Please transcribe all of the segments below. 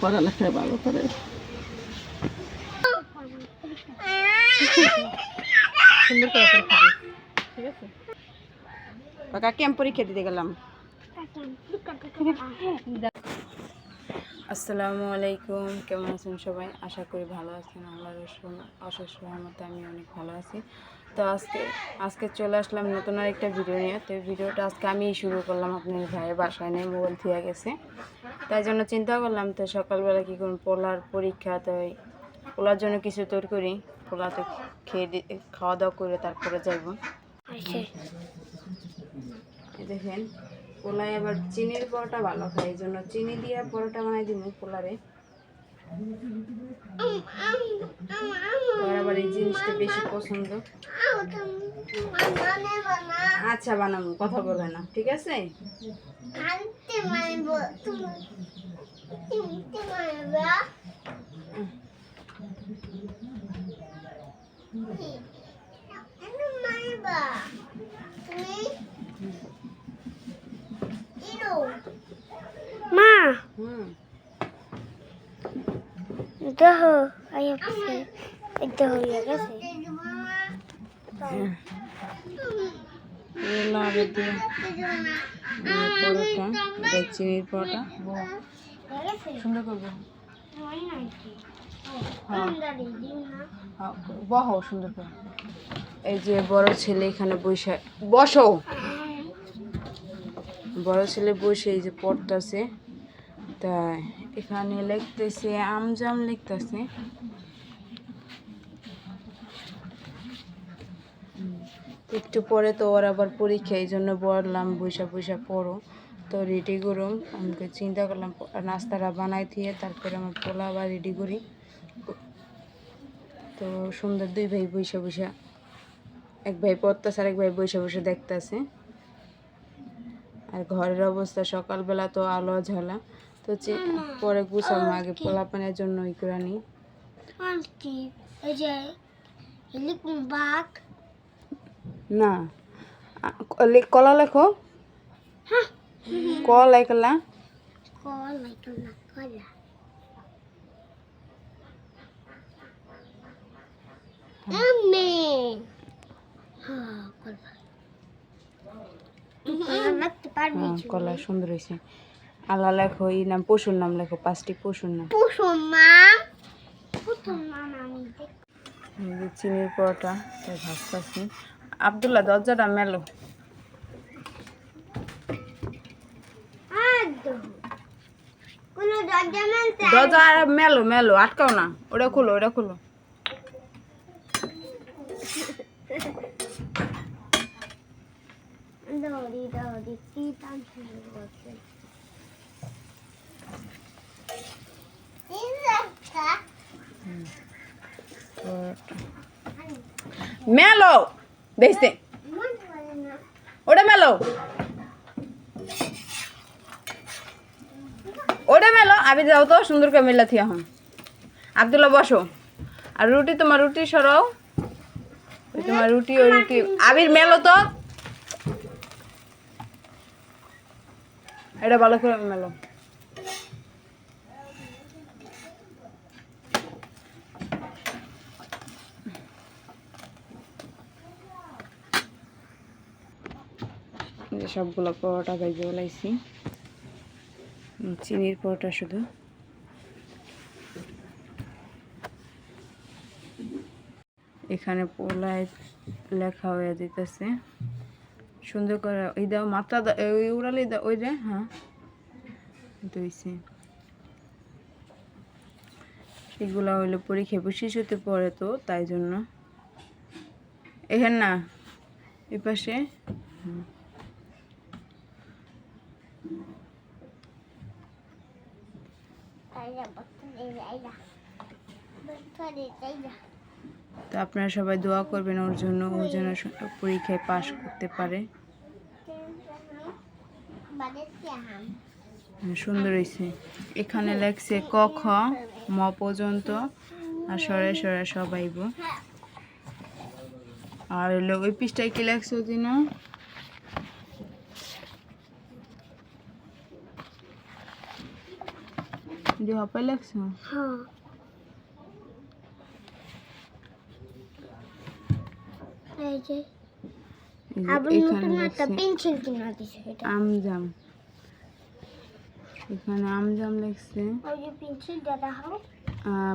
পড়ালেখায় ভালো করে। সুন্দর করে ঠিক আছে? কাকে আমি পরীক্ষা দিতে গেলাম আসসালামু আলাইকুম। কেমন আছেন সবাই? আশা করি ভালো আছেন। রহম- অশেষ রহমতে আমি অনেক ভালো আছি। তো আজকে আজকে চলে আসলাম নতুন আরেকটা ভিডিও নিয়ে। তো ভিডিওটা আজকে আমিই শুরু করলাম। আপনার ভাইয়ের বাসায় নেই, মোবাইল থেকে গেছে। তাই জন্য চিন্তা করলাম, তো সকালবেলা কী করুন পোলার পরীক্ষা, তো পোলার জন্য কিছু তৈরি করি। পোলা তো খেয়ে খাওয়া দাওয়া করে তারপরে যাইব। দেখেন পোলায় আবার চিনির পরোটা ভালো খায় এই জন্য চিনি দিয়ে পরোটা বানাই দিব পোলারে। আবার এই জিনিসটা বেশি পছন্দ। আচ্ছা বানাবো, কথা বলবে না, ঠিক আছে? মা হুম দেখো আয়া এটা হয়ে গেছে দিয়ে পরোটা চিনির পরোটা সুন্দর করবে। বহো সুন্দর করে। এই যে বড় ছেলে এখানে বসে বসো। বড় ছেলে বসে এই যে পড়তেছে তাই এখানে লিখতেছে, আমজাম লিখতেছে। একটু পরে তো ওর আবার পরীক্ষা, এই জন্য বললাম বৈশা বৈশা পড়ো। তো রেডি করুম। আমাকে চিন্তা করলাম, নাস্তাটা বানাই দিয়ে তারপরে আমার পোলা আবার রেডি করি। তো সুন্দর দুই ভাই বৈশা বৈশা এক ভাই পড়তেছে আর এক ভাই বৈশা বসে দেখতেছে। আর ঘরের অবস্থা সকালবেলা তো আলো ঝালা তো পরে গুছাবো আগে পোলা পানের জন্য ই করে নিই আন্টি এই যে লিখ বাঘ। না কলা লেখো। ক কলা হ্যাঁ কলা। হ্যাঁ কলা সুন্দর হয়েছে। আল্লাহ লেখো এই নাম পশুর নাম লেখো পাঁচটি পশুর নাম। পুষুর নাম? পুষুর নাম আমি চিনির পরোটা তাই ভাজতেছি। আবদুল্লাহ দরজাটা মেলো। দরজা আর মেলো মেলো আটকাও না। ওটা খুলো ওটা খুলো। দৌড়ি দৌড়ি কি টান শুরু করছে পরোটা। মেলো দেখতে ওটা মেলো ওটা মেলো আবি যাও তো সুন্দর করে মেলা থিয়া হন আবদুল্লাহ বসো আর রুটি তোমার রুটি সরাও তোমার রুটি ওই রুটি আবির মেলো তো এটা ভালো করে মেলো সবগুলো পরোটা ভেজে বলাইছি চিনির পরোটা শুধু। এখানে পোলায় লেখা হয়ে দিতেছে সুন্দর করে ওই দাও, মাত্রা ওই উড়ালি দাও, ওই রে হ্যাঁ। দইছে এগুলা হইল পরীক্ষা শিশুতে পড়ে তো, তাই জন্য। এখানে না এ পাশে হুম। তো আপনারা সবাই দোয়া করবেন ওর জন্য ওর যেন সু- পরীক্ষায় পাশ করতে পারে। সুন্দর হয়েছে এখানে লেখছে ক খ ম পর্যন্ত আর সরে সরে সবাইব। আর ওই পৃষ্ঠায় কি লেখছে দিন যে হপাই লাগছে হ্যাঁ এই যে আমজাম এখানে আমজাম লেখছে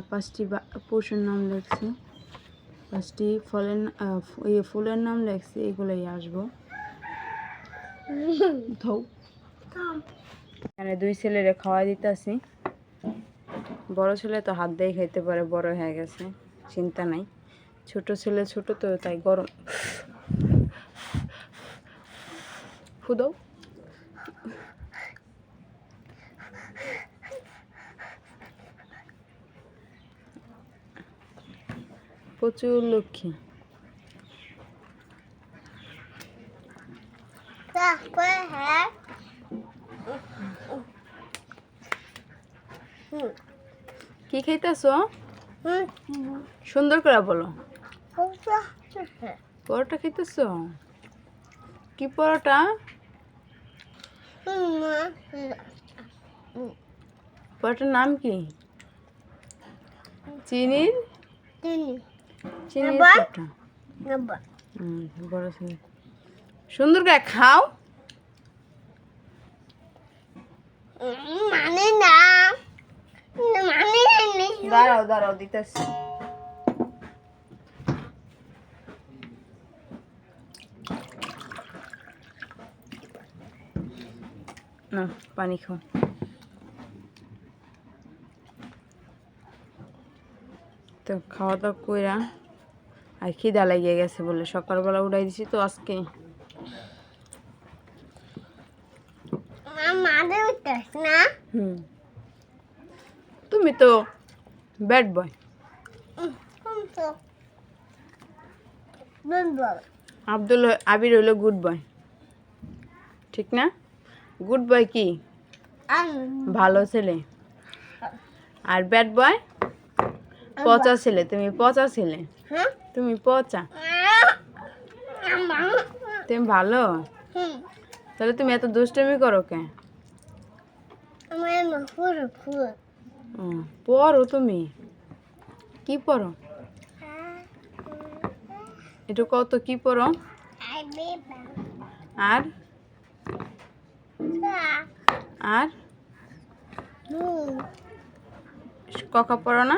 পাঁচটি পশুর নাম লেখছে পাঁচটি ফলের ইয়ে, ফুলের নাম লেখছে এগুলোই আসব এখানে দুই ছেলেরে খাওয়া দিতেছি বড় ছেলে তো হাত দিয়ে খাইতে পারে, বড় হয়ে গেছে, চিন্তা নাই। ছোট ছেলে ছোট তো, তাই গরম। ফুদৌ। প্রচুর লক্ষ্মী। হ্যাঁ। কি খাইতেছ? সুন্দর করে বলো। পরোটা খাইতেছ। কি পরোটা? পরোটার নাম কি? চিনির তিনি চিনির পরোটা। বড় ছেলে সুন্দর করে খাও। মানে না। দাঁড়াও দাঁড়াও দিতেছি। না পানি খাও। তো খাওয়া দাওয়া কইরা আর খিদা লাগিয়ে গেছে বলে সকালবেলা উঠাই দিছি তো আজকে। না? হুম। তুমি তো ব্যাড বয় আব্দুল আবির হলো গুড বয় ঠিক না? গুড বয় কি? ভালো ছেলে। আর ব্যাড বয় পচা ছেলে। তুমি পচা ছেলে। তুমি পচা। তুমি ভালো? তাহলে তুমি এত দুষ্টমি করো কে আমার পড়ো তুমি। কি পড়ো? একটু কত? কি পড়ো? আর? আর? ককা পড়ো না?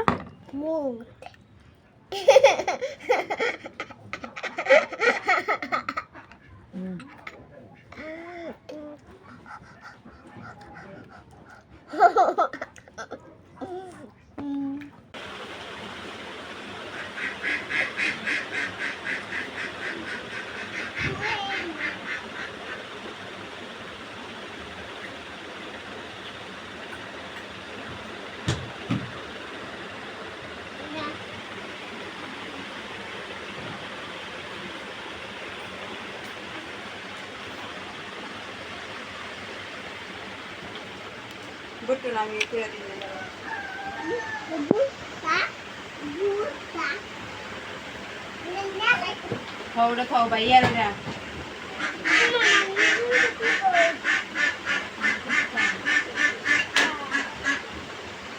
বুট্টু নামিয়ে করে দিলে খাও ওটা খাও ভাইয়া ওটা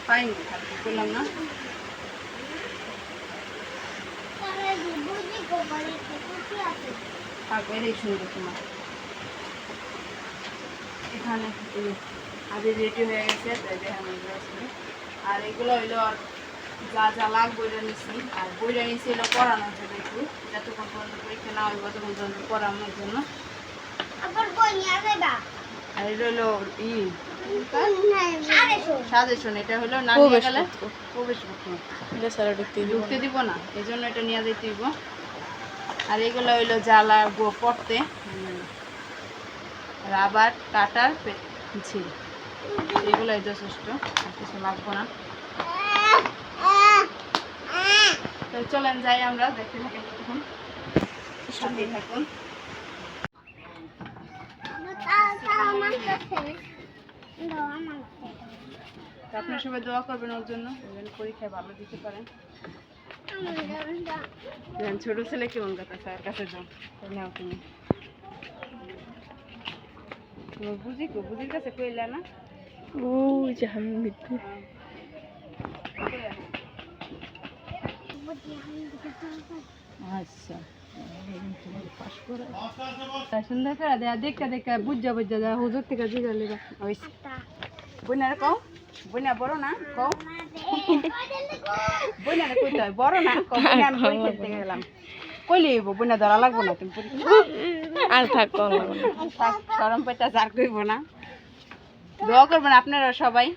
পাইনি করলাম না থাকবে এই তোমার এখানে এই রেডি হয়ে গেছে তাই দেখানো আর এগুলো হইল আর যা যা লাগবে ওইটা নিচ্ছি আর বইটা নিচ্ছি হলো পড়ানোর জন্য একটু। যতক্ষণ পর্যন্ত পরীক্ষা না হইব ততক্ষণ পর্যন্ত পড়ানোর জন্য। আবার বই নিয়ে আসবা আর এটা হলো ই সাজেশন। এটা হলো না নিয়ে গেলে প্রবেশ পত্র ঢুকতে দিব না এই জন্য এটা নিয়ে যেতে দিব আর এগুলো হইল জ্বালা গো পড়তে। রাবার কাটার ছিল এগুলোই যথেষ্ট কিছু লাগবো না। চলেন যাই আমরা, দেখতে থাকি তখন সাথেই থাকুন। আপনার সবাই দোয়া করবেন ওর জন্য পরীক্ষায় ভালো দিতে পারেন। ছোট ছেলে কেমন কথা, স্যার কাছে যাও। তুমি। বুঝি বুঝির কাছে কইলা না? Oo, cami bitti. সুন্দর করে দেয়া দেখতে দেখতে থেকে জিগা আচ্ছা। কও? বোনা বড় না? কও? বোনা কইতে না? কও গেলাম। কইলে হইব বোনা ধরা লাগবো না তুমি পরীক্ষা? আর থাক না। দোয়া করবেন আপনারা সবাই।